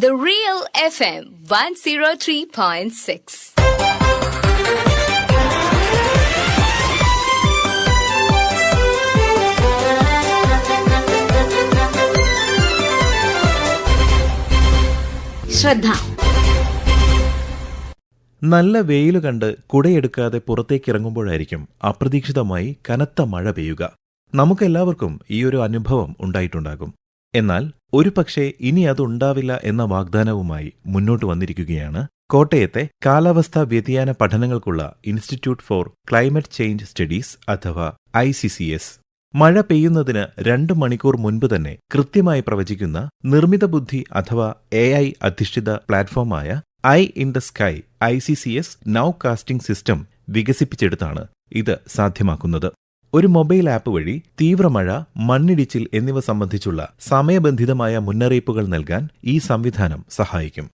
The Real FM 103.6. ശ്രദ്ധ. നല്ല വെയിൽ കണ്ട് കുടയെടുക്കാതെ പുറത്തേക്കിറങ്ങുമ്പോഴായിരിക്കും അപ്രതീക്ഷിതമായി കനത്ത മഴ പെയ്യുക. നമുക്കെല്ലാവർക്കും ഈ ഒരു അനുഭവം ഉണ്ടായിട്ടുണ്ടാകും. എന്നാൽ ഒരു പക്ഷേ ഇനി അതുണ്ടാവില്ല എന്ന വാഗ്ദാനവുമായി മുന്നോട്ട് വന്നിരിക്കുകയാണ് കോട്ടയത്തെ കാലാവസ്ഥാ വ്യതിയാന പഠനങ്ങൾക്കുള്ള institute for climate change studies അഥവാ ഐ മഴ പെയ്യുന്നതിന് രണ്ട് മണിക്കൂർ മുൻപ് തന്നെ കൃത്യമായി പ്രവചിക്കുന്ന നിർമ്മിത ബുദ്ധി അഥവാ എ ഐ അധിഷ്ഠിത പ്ലാറ്റ്ഫോമായ I in the sky I C C S nowcasting system വികസിപ്പിച്ചെടുത്താണ് ഇത് സാധ്യമാക്കുന്നത്. ഒരു മൊബൈൽ ആപ്പ് വഴി തീവ്രമഴ മണ്ണിടിച്ചിൽ എന്നിവ സംബന്ധിച്ചുള്ള സമയബന്ധിതമായ മുന്നറിയിപ്പുകൾ നൽകാൻ ഈ സംവിധാനം സഹായിക്കും.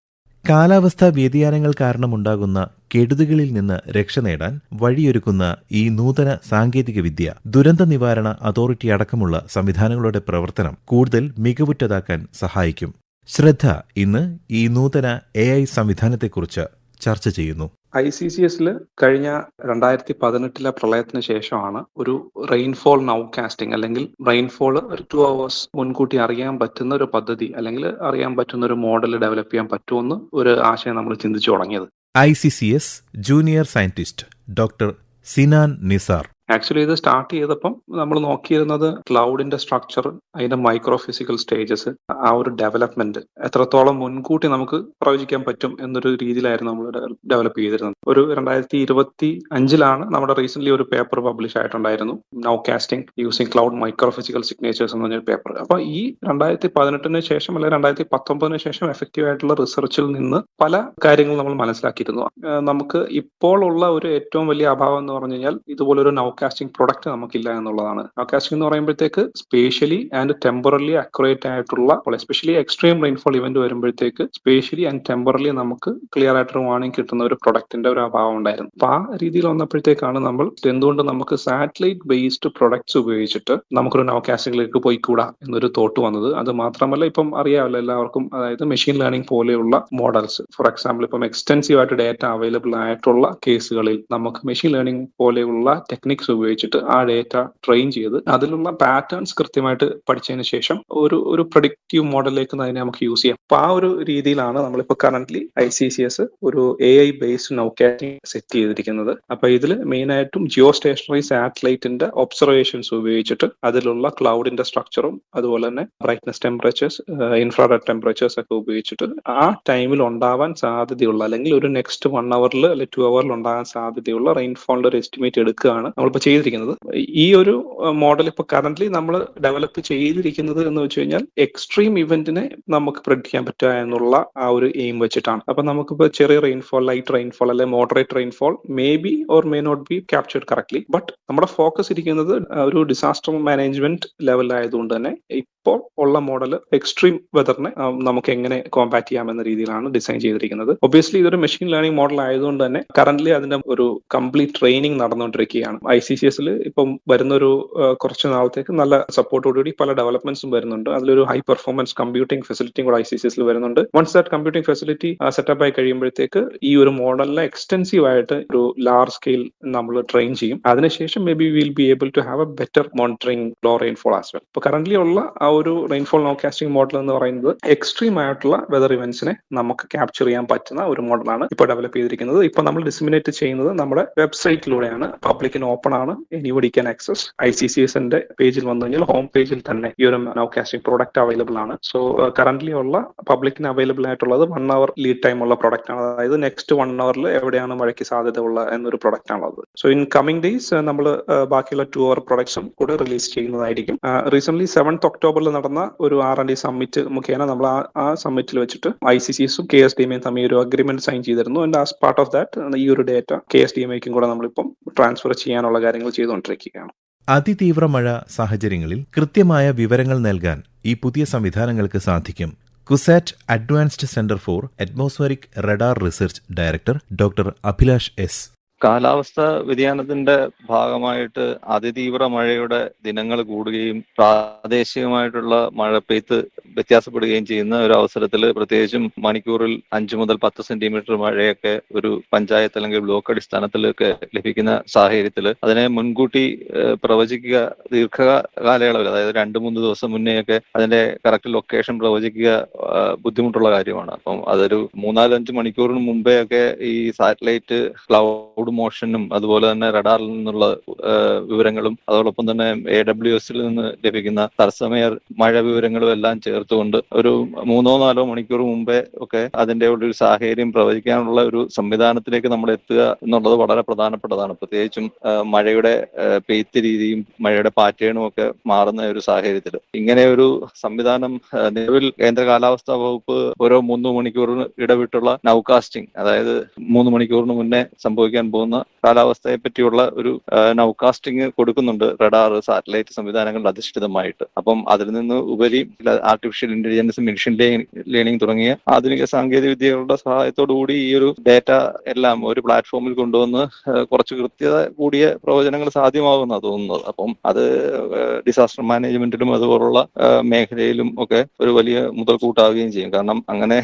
കാലാവസ്ഥാ വ്യതിയാനങ്ങൾ കാരണമുണ്ടാകുന്ന കെടുതികളിൽ നിന്ന് രക്ഷ നേടാൻ വഴിയൊരുക്കുന്ന ഈ നൂതന സാങ്കേതികവിദ്യ ദുരന്ത നിവാരണ അതോറിറ്റി അടക്കമുള്ള സംവിധാനങ്ങളുടെ പ്രവർത്തനം കൂടുതൽ മികവുറ്റതാക്കാൻ സഹായിക്കും. ശ്രദ്ധ ഇന്ന് ഈ നൂതന എ ഐ സംവിധാനത്തെക്കുറിച്ച് ചർച്ച ചെയ്യുന്നു. ഐ സി സി എസിൽ കഴിഞ്ഞ രണ്ടായിരത്തി പതിനെട്ടിലെ പ്രളയത്തിന് ശേഷമാണ് ഒരു റെയിൻഫോൾ നൗ കാസ്റ്റിംഗ് അല്ലെങ്കിൽ റെയിൻഫോൾ ടു അവേഴ്സ് മുൻകൂട്ടി അറിയാൻ പറ്റുന്ന ഒരു പദ്ധതി അല്ലെങ്കിൽ അറിയാൻ പറ്റുന്ന ഒരു മോഡൽ ഡെവലപ്പ് ചെയ്യാൻ പറ്റുമെന്ന് ഒരു ആശയം നമ്മൾ ചിന്തിച്ചു തുടങ്ങിയത്. I C C S junior scientist doctor Sinan Nisar. Actually ഇത് സ്റ്റാർട്ട് ചെയ്തപ്പം നമ്മൾ നോക്കിയിരുന്നത് ക്ലൗഡിന്റെ സ്ട്രക്ചർ അതിന്റെ മൈക്രോ ഫിസിക്കൽ സ്റ്റേജസ് ആ ഒരു ഡെവലപ്മെന്റ് എത്രത്തോളം മുൻകൂട്ടി നമുക്ക് പ്രവചിക്കാൻ പറ്റും എന്നൊരു രീതിയിലായിരുന്നു നമ്മൾ ഡെവലപ്പ് ചെയ്തിരുന്നത്. ഒരു രണ്ടായിരത്തി ഇരുപത്തി അഞ്ചിലാണ് നമ്മുടെ റീസെന്റ് ഒരു പേപ്പർ പബ്ലിഷ് ആയിട്ടുണ്ടായിരുന്നു. Nowcasting using cloud micro physical signatures എന്ന് പറഞ്ഞൊരു പേപ്പർ അപ്പൊ ഈ രണ്ടായിരത്തി പതിനെട്ടിന് ശേഷം അല്ലെങ്കിൽ രണ്ടായിരത്തി പത്തൊമ്പതിന് ശേഷം എഫക്റ്റീവ് ആയിട്ടുള്ള റിസർച്ചിൽ നിന്ന് പല കാര്യങ്ങൾ നമ്മൾ മനസ്സിലാക്കിയിരുന്നു. നമുക്ക് ഇപ്പോൾ ഉള്ള ഒരു ഏറ്റവും വലിയ അഭാവം എന്ന് പറഞ്ഞു കഴിഞ്ഞാൽ ഇതുപോലൊരു നൗ കാസ്റ്റിംഗ് പ്രൊഡക്റ്റ് നമുക്കില്ല എന്നുള്ളതാണ്. കാസ്റ്റിംഗ് എന്ന് പറയുമ്പോഴത്തേക്ക് സ്പേഷ്യലി ആൻഡ് ടെമ്പറലി അക്യുറേറ്റ് ആയിട്ടുള്ള എസ്പെഷ്യലി എക്സ്ട്രീം റെയിൻഫോൾ ഇവന്റ് വരുമ്പോഴത്തേക്ക് സ്പേഷ്യലി ആൻഡ് ടെമ്പറലി നമുക്ക് ക്ലിയർ ആയിട്ടൊരു വാണിംഗ് കിട്ടുന്ന ഒരു പ്രൊഡക്റ്റിന്റെ ഒരു അഭാവം ഉണ്ടായിരുന്നു. അപ്പൊ ആ രീതിയിൽ വന്നപ്പോഴത്തേക്കാണ് നമ്മൾ എന്തുകൊണ്ട് നമുക്ക് സാറ്റലൈറ്റ് ബേസ്ഡ് പ്രൊഡക്ട്സ് ഉപയോഗിച്ചിട്ട് നമുക്കൊരു നൗകാസ്റ്റിംഗിലേക്ക് പോയി പോയിക്കൂടാ എന്നൊരു തോട്ട് വന്നത്. അത് മാത്രമല്ല ഇപ്പം അറിയാമല്ലോ എല്ലാവർക്കും അതായത് മെഷീൻ ലേണിംഗ് പോലെയുള്ള മോഡൽസ് ഫോർ എക്സാമ്പിൾ ഇപ്പം എക്സ്റ്റെൻസീവ് ആയിട്ട് ഡേറ്റ അവൈലബിൾ ആയിട്ടുള്ള കേസുകളിൽ നമുക്ക് മെഷീൻ ലേണിംഗ് പോലെയുള്ള ടെക്നിക്സ് ഉപയോഗിച്ചിട്ട് ആ ഡേറ്റ ട്രെയിൻ ചെയ്ത് അതിലുള്ള പാറ്റേൺസ് കൃത്യമായിട്ട് പഠിച്ചതിന് ശേഷം ഒരു ഒരു പ്രൊഡിക്റ്റീവ് മോഡലിലേക്ക് അതിനെ നമുക്ക് യൂസ് ചെയ്യാം. അപ്പൊ ആ ഒരു രീതിയിലാണ് നമ്മളിപ്പോൾ currently I C C S ഒരു A I based nowcasting set ചെയ്തിരിക്കുന്നത്. അപ്പൊ ഇതിൽ മെയിൻ ആയിട്ടും ജിയോ സ്റ്റേഷനറി സാറ്റലൈറ്റിന്റെ ഒബ്സർവേഷൻസ് ഉപയോഗിച്ചിട്ട് അതിലുള്ള ക്ലൗഡിന്റെ സ്ട്രക്ചറും അതുപോലെ തന്നെ ബ്രൈറ്റ്നസ് ടെമ്പറേച്ചേഴ്സ് ഇൻഫ്രാറെഡ് ടെമ്പറേച്ചേഴ്സ് ഒക്കെ ഉപയോഗിച്ചിട്ട് ആ ടൈമിൽ ഉണ്ടാവാൻ സാധ്യതയുള്ള അല്ലെങ്കിൽ ഒരു നെക്സ്റ്റ് വൺ അവറിൽ അല്ലെങ്കിൽ ടു അവറിൽ ഉണ്ടാകാൻ സാധ്യതയുള്ള റെയിൻഫോളിന്റെ ഒരു എസ്റ്റിമേറ്റ് എടുക്കുകയാണ്. നമ്മളിപ്പോൾ ചെയ്തിരിക്കുന്നത്. ഈ ഒരു മോഡൽ ഇപ്പോൾ കറന്റ്ലി നമ്മൾ ഡെവലപ്പ് ചെയ്തിരിക്കുന്നത് എന്ന് വെച്ച് കഴിഞ്ഞാൽ എക്സ്ട്രീം ഇവന്റിനെ നമുക്ക് പ്രെഡിക്റ്റ് ചെയ്യാൻ പറ്റുക എന്നുള്ള ആ ഒരു എയിം വെച്ചിട്ടാണ്. അപ്പൊ നമുക്കിപ്പോൾ ചെറിയ റെയിൻഫോൾ ലൈറ്റ് റെയിൻഫോൾ അല്ലെ moderate rainfall may be or may not be captured correctly but നമ്മുടെ ഫോക്കസ് ഇരിക്കുന്നത് ഒരു ഡിസാസ്റ്റർ മാനേജ്മെന്റ് ലെവലിലായതുകൊണ്ട് തന്നെ ഇപ്പോൾ ഉള്ള മോഡൽ എക്സ്ട്രീം വെതറിനെ നമുക്ക് എങ്ങനെ കോമ്പാക്ട് ചെയ്യാം എന്ന രീതിയിലാണ് ഡിസൈൻ ചെയ്തിരിക്കുന്നത്. ഒബിയസ്ലി ഇതൊരു മെഷീൻ ലേണിംഗ് മോഡൽ ആയതുകൊണ്ട് തന്നെ കറന്റ്ലി അതിന്റെ ഒരു കംപ്ലീറ്റ് ട്രെയിനിങ് നടന്നുകൊണ്ടിരിക്കുകയാണ്. ഐ സി സി എസിൽ ഇപ്പം വരുന്നൊരു കുറച്ച് നാളത്തേക്ക് നല്ല സപ്പോർട്ടോടുകൂടി പല ഡെവലപ്മെന്റ്സും വരുന്നുണ്ട്. അതിലൊരു ഹൈ പെർഫോമൻസ് കമ്പ്യൂട്ടിംഗ് ഫെസിലിറ്റിയും കൂടെ ഐ സി സി എസിൽ വരുന്നുണ്ട്. Once that computing facility setup ആയി കഴിയുമ്പോഴത്തേക്ക് ഈ ഒരു മോഡലിനെ എക്സ്റ്റെൻസീവ് ആയിട്ട് ഒരു ലാർജ് സ്കെയിൽ നമ്മൾ ട്രെയിൻ ചെയ്യും. അതിനുശേഷം may be will be able to have a better monitoring low rainfall as well ഇപ്പോൾ കറന്റ്ലി ഉള്ള ആ ഒരു റെയിൻഫോൾ നോ കാസ്റ്റിംഗ് മോഡൽ എന്ന് പറയുന്നത് എക്സ്ട്രീം ആയിട്ടുള്ള വെതർ ഇവന്റ്സിനെ നമുക്ക് ക്യാപ്ചർ ചെയ്യാൻ പറ്റുന്ന ഒരു മോഡലാണ് ഇപ്പോൾ ഡെവലപ്പ് ചെയ്തിരിക്കുന്നത്. ഇപ്പോൾ നമ്മൾ ഡിസിമിനേറ്റ് ചെയ്യുന്നത് നമ്മുടെ വെബ്സൈറ്റിലൂടെയാണ് പബ്ലിക്കിന് ഓപ്പൺ ആണ്. Anybody can access I C C എസിന്റെ പേജിൽ വന്നു കഴിഞ്ഞാൽ ഹോം പേജിൽ തന്നെ ഈ ഒരു നോ കാസ്റ്റിംഗ് പ്രോഡക്റ്റ് അവൈലബിൾ ആണ്. സോ കറന്റ്ലി ഉള്ള പബ്ലിക്കിന് അവൈലബിൾ ആയിട്ടുള്ളത് വൺ അവർ ലീഡ് ടൈം ഉള്ള പ്രോഡക്റ്റ് ആണ്. അതായത് നെക്സ്റ്റ് വൺ അവറിൽ എവിടെയാണ് മഴയ്ക്ക് സാധ്യത ഉള്ള എന്നൊരു പ്രൊഡക്റ്റ് ആണുള്ളത് സോ ഇൻ കമ്മിങ് ഡേയ്സ് നമ്മൾ ബാക്കിയുള്ള ടു അവർ പ്രൊഡക്ട്സും കൂടെ റിലീസ് ചെയ്യുന്നതായിരിക്കും. റീസെന്റ് സെവൻത് ഒക്ടോബറിൽ നടന്ന ഒരു ആർ ആൻഡ് ഡി സമ്മിറ്റ് മുഖേന നമ്മൾ ആ ആ സമ്മിറ്റിൽ വെച്ചിട്ട് ഐ സി സിസും കെ എസ് ഡി എം തമ്മിൽ ഒരു അഗ്രിമെന്റ് സൈൻ ചെയ്തിരുന്നു. And as part of that ഈ ഒരു data K S D M ഐക്കും കൂടെ നമ്മളിപ്പം ട്രാൻസ്ഫർ ചെയ്യാനുള്ള കാര്യങ്ങൾ ചെയ്തുകൊണ്ടിരിക്കുകയാണ്. അതിതീവ്ര മഴ സാഹചര്യങ്ങളിൽ കൃത്യമായ വിവരങ്ങൾ നൽകാൻ ഈ പുതിയ സംവിധാനങ്ങൾക്ക് സാധിക്കും. CUSAT advanced centre for atmospheric radar research director doctor Abhilash S കാലാവസ്ഥ വ്യതിയാനത്തിന്റെ ഭാഗമായിട്ട് അതിതീവ്ര മഴയുടെ ദിനങ്ങൾ കൂടുകയും പ്രാദേശികമായിട്ടുള്ള മഴ പെയ്ത്ത് വ്യത്യാസപ്പെടുകയും ചെയ്യുന്ന ഒരു അവസരത്തിൽ പ്രത്യേകിച്ചും മണിക്കൂറിൽ അഞ്ചു മുതൽ പത്ത് സെന്റിമീറ്റർ മഴയൊക്കെ ഒരു പഞ്ചായത്ത് അല്ലെങ്കിൽ ബ്ലോക്ക് അടിസ്ഥാനത്തിലൊക്കെ ലഭിക്കുന്ന സാഹചര്യത്തിൽ അതിനെ മുൻകൂട്ടി പ്രവചിക്കുക ദീർഘകാലയളവിൽ അതായത് രണ്ട് മൂന്ന് ദിവസം മുന്നേയൊക്കെ അതിന്റെ കറക്റ്റ് ലൊക്കേഷൻ പ്രവചിക്കുക ബുദ്ധിമുട്ടുള്ള കാര്യമാണ്. അപ്പം അതൊരു മൂന്നാലഞ്ച് മണിക്കൂറിന് മുമ്പേ ഒക്കെ ഈ സാറ്റലൈറ്റ് ക്ലൗഡ് മോഷനും അതുപോലെ തന്നെ റഡാറിൽ നിന്നുള്ള വിവരങ്ങളും അതോടൊപ്പം തന്നെ എ ഡബ്ല്യു എസിൽ നിന്ന് ലഭിക്കുന്ന തത്സമയ മഴ വിവരങ്ങളും എല്ലാം ചേർത്തുകൊണ്ട് ഒരു മൂന്നോ നാലോ മണിക്കൂർ മുമ്പേ ഒക്കെ അതിന്റെ ഒരു സാഹചര്യം പ്രവചിക്കാനുള്ള ഒരു സംവിധാനത്തിലേക്ക് നമ്മൾ എത്തുക എന്നുള്ളത് വളരെ പ്രധാനപ്പെട്ടതാണ്. പ്രത്യേകിച്ചും മഴയുടെ പെയ്ത്ത് രീതിയും മഴയുടെ പാറ്റേണും ഒക്കെ മാറുന്ന ഒരു സാഹചര്യത്തിൽ. ഇങ്ങനെ ഒരു സംവിധാനം നിലവിൽ കേന്ദ്ര കാലാവസ്ഥാ വകുപ്പ് ഓരോ മൂന്ന് മണിക്കൂറിന് ഇടവിട്ടുള്ള നൗകാസ്റ്റിംഗ് അതായത് മൂന്ന് മണിക്കൂറിന് മുന്നേ സംഭവിക്കാൻ പോകുന്ന കാലാവസ്ഥയെ പറ്റിയുള്ള ഒരു നൗകാസ്റ്റിംഗ് കൊടുക്കുന്നുണ്ട് റഡാർ സാറ്റലൈറ്റ് സംവിധാനങ്ങൾ അധിഷ്ഠിതമായിട്ട്. അപ്പം അതിൽ നിന്ന് ഉപരി ആർട്ടിഫിഷ്യൽ ഇന്റലിജൻസ് മെഷീൻ ലേണിംഗ് തുടങ്ങിയ ആധുനിക സാങ്കേതിക വിദ്യകളുടെ സഹായത്തോടു കൂടി ഈ ഒരു ഡേറ്റ എല്ലാം ഒരു പ്ലാറ്റ്ഫോമിൽ കൊണ്ടുവന്ന് കുറച്ച് കൃത്യത കൂടിയ പ്രവചനങ്ങൾ സാധ്യമാകുന്ന തോന്നുന്നത്. അപ്പം അത് ഡിസാസ്റ്റർ മാനേജ്മെന്റിലും അതുപോലുള്ള മേഖലയിലും ഒക്കെ ഒരു വലിയ മുതൽക്കൂട്ടാവുകയും ചെയ്യും. കാരണം അങ്ങനെ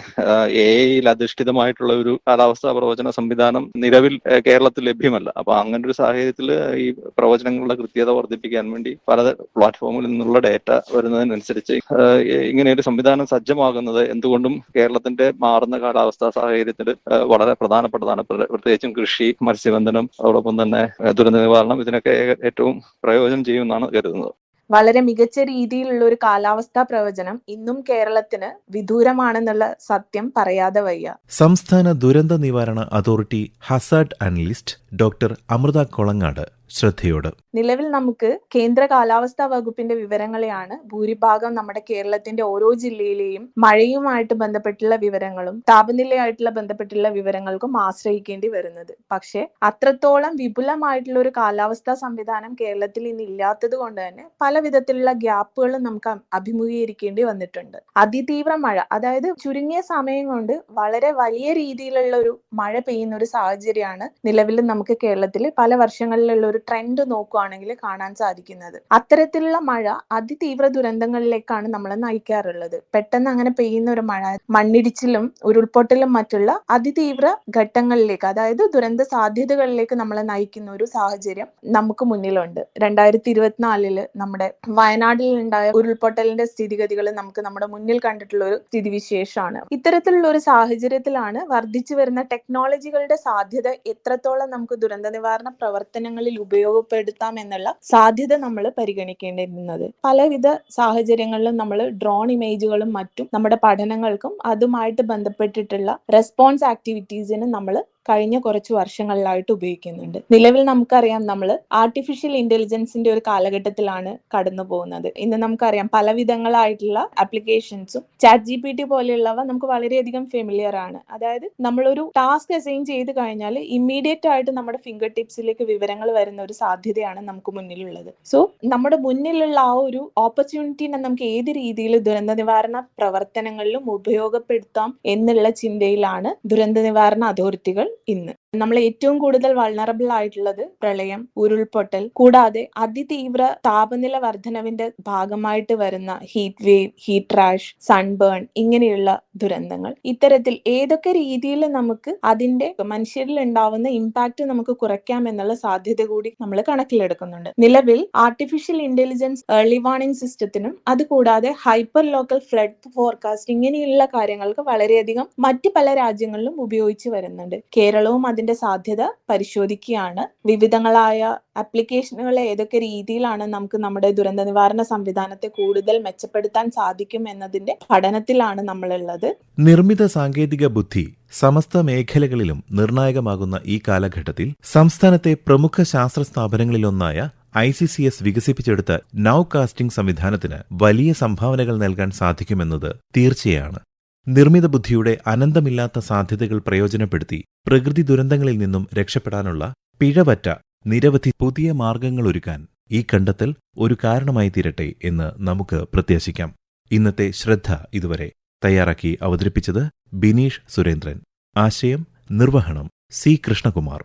എ ഐയിൽ അധിഷ്ഠിതമായിട്ടുള്ള ഒരു കാലാവസ്ഥാ പ്രവചന സംവിധാനം നിലവിൽ ആ, കേരളത്തിൽ ലഭ്യമല്ല. അപ്പൊ അങ്ങനെ ഒരു സാഹചര്യത്തിൽ ഈ പ്രവചനങ്ങളുടെ കൃത്യത വർദ്ധിപ്പിക്കാൻ വേണ്ടി പല പ്ലാറ്റ്ഫോമിൽ നിന്നുള്ള ഡേറ്റ വരുന്നതിനനുസരിച്ച് ഇങ്ങനെ ഒരു സംവിധാനം സജ്ജമാകുന്നത് എന്തുകൊണ്ടും കേരളത്തിന്റെ മാറുന്ന കാലാവസ്ഥാ സാഹചര്യത്തിൽ വളരെ പ്രധാനപ്പെട്ടതാണ്. പ്ര- പ്രത്യേകിച്ചും കൃഷി മത്സ്യബന്ധനം അതോടൊപ്പം തന്നെ ദുരന്ത നിവാരണം ഇതിനൊക്കെ ഏറ്റവും പ്രയോജനം ചെയ്യുമെന്നാണ് കരുതുന്നത്. വളരെ മികച്ച രീതിയിലുള്ള ഒരു കാലാവസ്ഥാ പ്രവചനം ഇന്നും കേരളത്തിന് വിദൂരമാണെന്നുള്ള സത്യം പറയാതെ വയ്യ. സംസ്ഥാന ദുരന്ത നിവാരണ authority hazard analyst doctor Amritha Kolangad ശ്രദ്ധയോട്. നിലവിൽ നമുക്ക് കേന്ദ്ര കാലാവസ്ഥാ വകുപ്പിന്റെ വിവരങ്ങളെയാണ് ഭൂരിഭാഗം നമ്മുടെ കേരളത്തിന്റെ ഓരോ ജില്ലയിലെയും മഴയുമായിട്ട് ബന്ധപ്പെട്ടുള്ള വിവരങ്ങളും താപനിലയായിട്ടുള്ള ബന്ധപ്പെട്ടുള്ള വിവരങ്ങൾക്കും ആശ്രയിക്കേണ്ടി വരുന്നത്. പക്ഷേ അത്രത്തോളം വിപുലമായിട്ടുള്ള ഒരു കാലാവസ്ഥാ സംവിധാനം കേരളത്തിൽ ഇന്ന് ഇല്ലാത്തത് കൊണ്ട് തന്നെ പല വിധത്തിലുള്ള ഗ്യാപ്പുകളും നമുക്ക് അഭിമുഖീകരിക്കേണ്ടി വന്നിട്ടുണ്ട്. അതിതീവ്ര മഴ അതായത് ചുരുങ്ങിയ സമയം കൊണ്ട് വളരെ വലിയ രീതിയിലുള്ള ഒരു മഴ പെയ്യുന്ന ഒരു സാഹചര്യമാണ് നിലവിൽ നമുക്ക് കേരളത്തിൽ പല വർഷങ്ങളിലുള്ള ഒരു ട്രെൻഡ് നോക്കുകയാണെങ്കിൽ കാണാൻ സാധിക്കുന്നത്. അത്തരത്തിലുള്ള മഴ അതിതീവ്ര ദുരന്തങ്ങളിലേക്കാണ് നമ്മൾ നയിക്കാറുള്ളത്. പെട്ടെന്ന് അങ്ങനെ പെയ്യുന്ന ഒരു മഴ മണ്ണിടിച്ചിലും ഉരുൾപൊട്ടലും മറ്റുള്ള അതിതീവ്ര ഘട്ടങ്ങളിലേക്ക് അതായത് ദുരന്ത സാധ്യതകളിലേക്ക് നമ്മളെ നയിക്കുന്ന ഒരു സാഹചര്യം നമുക്ക് മുന്നിലുണ്ട്. രണ്ടായിരത്തി ഇരുപത്തിനാലിൽ നമ്മുടെ വയനാട്ടിൽ ഉണ്ടായ ഉരുൾപൊട്ടലിന്റെ സ്ഥിതിഗതികൾ നമുക്ക് നമ്മുടെ മുന്നിൽ കണ്ടിട്ടുള്ള ഒരു സ്ഥിതിവിശേഷമാണ്. ഇത്തരത്തിലുള്ള ഒരു സാഹചര്യത്തിലാണ് വർദ്ധിച്ചു വരുന്ന ടെക്നോളജികളുടെ സാധ്യത എത്രത്തോളം നമുക്ക് ദുരന്ത നിവാരണ പ്രവർത്തനങ്ങളിൽ ഉപയോഗപ്പെടുത്താം എന്നുള്ള സാധ്യത നമ്മൾ പരിഗണിക്കേണ്ടിയിരുന്നത്. പലവിധ സാഹചര്യങ്ങളിലും നമ്മൾ ഡ്രോൺ ഇമേജുകളും മറ്റും നമ്മുടെ പഠനങ്ങൾക്കും അതുമായിട്ട് ബന്ധപ്പെട്ടിട്ടുള്ള റെസ്പോൺസ് ആക്ടിവിറ്റീസിന് നമ്മൾ കഴിഞ്ഞ കുറച്ച് വർഷങ്ങളിലായിട്ട് ഉപയോഗിക്കുന്നുണ്ട്. നിലവിൽ നമുക്കറിയാം നമ്മൾ ആർട്ടിഫിഷ്യൽ ഇന്റലിജൻസിന്റെ ഒരു കാലഘട്ടത്തിലാണ് കടന്നു പോകുന്നത്. ഇന്ന് നമുക്കറിയാം പല വിധങ്ങളായിട്ടുള്ള ആപ്ലിക്കേഷൻസും ചാറ്റ് ജി പി ടി പോലെയുള്ളവ നമുക്ക് വളരെയധികം ഫെമിലിയർ ആണ്. അതായത് നമ്മളൊരു ടാസ്ക് അസൈൻ ചെയ്ത് കഴിഞ്ഞാൽ ഇമ്മീഡിയറ്റ് ആയിട്ട് നമ്മുടെ ഫിംഗർ ടിപ്സിലേക്ക് വിവരങ്ങൾ വരുന്ന ഒരു സാധ്യതയാണ് നമുക്ക് മുന്നിലുള്ളത്. സോ നമ്മുടെ മുന്നിലുള്ള ആ ഒരു ഓപ്പർച്യൂണിറ്റിനെ നമുക്ക് ഏത് രീതിയിൽ ദുരന്ത നിവാരണ പ്രവർത്തനങ്ങളിലും ഉപയോഗപ്പെടുത്താം എന്നുള്ള ചിന്തയിലാണ് ദുരന്ത നിവാരണ അതോറിറ്റികൾ ഇന്ന്. നമ്മൾ ഏറ്റവും കൂടുതൽ വൾണറബിൾ ആയിട്ടുള്ളത് പ്രളയം ഉരുൾപൊട്ടൽ കൂടാതെ അതിതീവ്ര താപനില വർധനവിന്റെ ഭാഗമായിട്ട് വരുന്ന heat wave heat rash sunburn ഇങ്ങനെയുള്ള ദുരന്തങ്ങൾ. ഇത്തരത്തിൽ ഏതൊക്കെ രീതിയിൽ നമുക്ക് അതിന്റെ മനുഷ്യരിൽ ഉണ്ടാവുന്ന ഇമ്പാക്ട് നമുക്ക് കുറയ്ക്കാം എന്നുള്ള സാധ്യത കൂടി നമ്മൾ കണക്കിലെടുക്കുന്നുണ്ട്. നിലവിൽ ആർട്ടിഫിഷ്യൽ ഇന്റലിജൻസ് ഏർലി വാർണിംഗ് സിസ്റ്റത്തിനും അതുകൂടാതെ ഹൈപ്പർ ലോക്കൽ ഫ്ലഡ് ഫോർകാസ്റ്റ് ഇങ്ങനെയുള്ള കാര്യങ്ങൾക്ക് വളരെയധികം മറ്റ് പല രാജ്യങ്ങളിലും ഉപയോഗിച്ച് വരുന്നുണ്ട്. കേരളവും അതിന്റെ സാധ്യത പരിശോധിക്കുകയാണ്. വിവിധങ്ങളായ ആപ്ലിക്കേഷനുകൾ ഏതൊക്കെ രീതിയിലാണ് നമുക്ക് നമ്മുടെ ദുരന്ത നിവാരണ സംവിധാനത്തെ കൂടുതൽ മെച്ചപ്പെടുത്താൻ സാധിക്കും എന്നതിന്റെ പഠനത്തിലാണ് നമ്മളുള്ളത്. നിർമ്മിത സാങ്കേതിക ബുദ്ധി സമസ്ത മേഖലകളിലും നിർണായകമാകുന്ന ഈ കാലഘട്ടത്തിൽ സംസ്ഥാനത്തെ പ്രമുഖ ശാസ്ത്ര സ്ഥാപനങ്ങളിലൊന്നായ ഐ സി സി എസ് വികസിപ്പിച്ചെടുത്ത നൗ കാസ്റ്റിംഗ് സംവിധാനത്തിന് വലിയ സംഭാവനകൾ നൽകാൻ സാധിക്കുമെന്നത് തീർച്ചയാണ്. നിർമ്മിത ബുദ്ധിയുടെ അനന്തമില്ലാത്ത സാധ്യതകൾ പ്രയോജനപ്പെടുത്തി പ്രകൃതി ദുരന്തങ്ങളിൽ നിന്നും രക്ഷപ്പെടാനുള്ള പിഴവറ്റ നിരവധി പുതിയ മാർഗങ്ങളൊരുക്കാൻ ഈ കണ്ടെത്തൽ ഒരു കാരണമായി തീരട്ടെ എന്ന് നമുക്ക് പ്രത്യാശിക്കാം. ഇന്നത്തെ ശ്രദ്ധ ഇതുവരെ തയ്യാറാക്കി അവതരിപ്പിച്ചത് ബിനീഷ് സുരേന്ദ്രൻ. ആശയം നിർവഹണം സി കൃഷ്ണകുമാർ.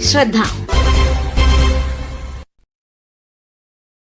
ശ്രദ്ധ.